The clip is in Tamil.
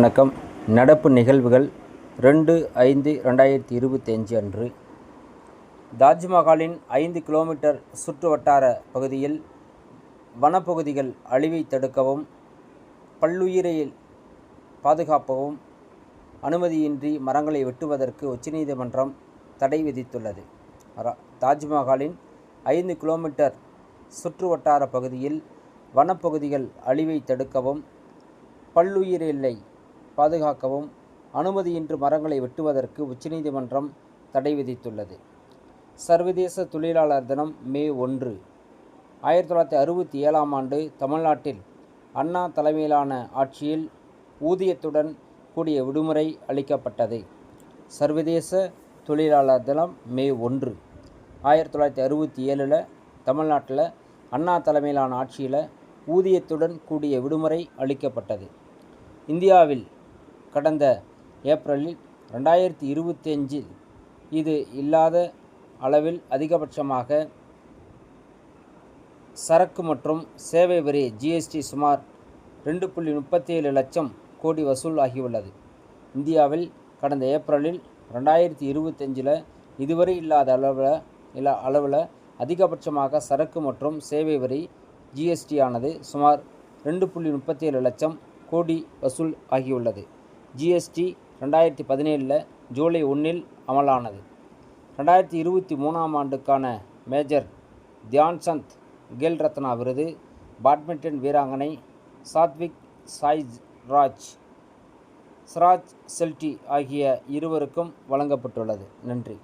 வணக்கம். நடப்பு நிகழ்வுகள் ரெண்டு ஐந்து ரெண்டாயிரத்தி இருபத்தி அஞ்சு அன்று. தாஜ்மஹாலின் ஐந்து கிலோமீட்டர் சுற்று வட்டார பகுதியில் வனப்பகுதிகள் அழிவை தடுக்கவும் பல்லுயிரையில் பாதுகாப்பவும் அனுமதியின்றி மரங்களை வெட்டுவதற்கு உச்சநீதிமன்றம் தடை விதித்துள்ளது. தாஜ்மஹாலின் ஐந்து கிலோமீட்டர் சுற்று வட்டார பகுதியில் வனப்பகுதிகள் அழிவை தடுக்கவும் பல்லுயிரில்லை பாதுகாக்கவும் அனுமதியின்றி மரங்களை வெட்டுவதற்கு உச்சநீதிமன்றம் தடை விதித்துள்ளது. சர்வதேச தொழிலாளர் தினம் மே ஒன்று. ஆயிரத்தி தொள்ளாயிரத்தி அறுபத்தி ஏழாம் ஆண்டு தமிழ்நாட்டில் அண்ணா தலைமையிலான ஆட்சியில் ஊதியத்துடன் கூடிய விடுமுறை அளிக்கப்பட்டது. சர்வதேச தொழிலாளர் தினம் மே ஒன்று. ஆயிரத்தி தொள்ளாயிரத்தி அறுபத்தி ஏழில் தமிழ்நாட்டில் அண்ணா தலைமையிலான ஆட்சியில் ஊதியத்துடன் கூடிய விடுமுறை அளிக்கப்பட்டது. இந்தியாவில் கடந்த ஏப்ரலில் ரெண்டாயிரத்தி இருபத்தி அஞ்சில் இது இல்லாத அளவில் அதிகபட்சமாக சரக்கு மற்றும் சேவை வரி ஜிஎஸ்டி சுமார் ரெண்டு புள்ளி முப்பத்தி ஏழு லட்சம் கோடி வசூல் ஆகியுள்ளது. இந்தியாவில் கடந்த ஏப்ரலில் ரெண்டாயிரத்தி இருபத்தஞ்சில் இதுவரை இல்லாத அளவில் இல்ல அளவில் அதிகபட்சமாக சரக்கு மற்றும் சேவை வரி ஜிஎஸ்டி ஆனது சுமார் ரெண்டு புள்ளி முப்பத்தி ஏழு லட்சம் கோடி வசூல் ஆகியுள்ளது. ஜிஎஸ்டி ரெண்டாயிரத்தி பதினேழில் ஜூலை ஒன்றில் அமலானது. ரெண்டாயிரத்தி இருபத்தி மூணாம் ஆண்டுக்கான மேஜர் தியான்சந்த் கேல் ரத்னா விருது பேட்மிண்டன் வீராங்கனை சாத்விக் சாய்ஜ் ராஜ் ஸ்ராஜ் செல்டி ஆகிய இருவருக்கும் வழங்கப்பட்டுள்ளது. நன்றி.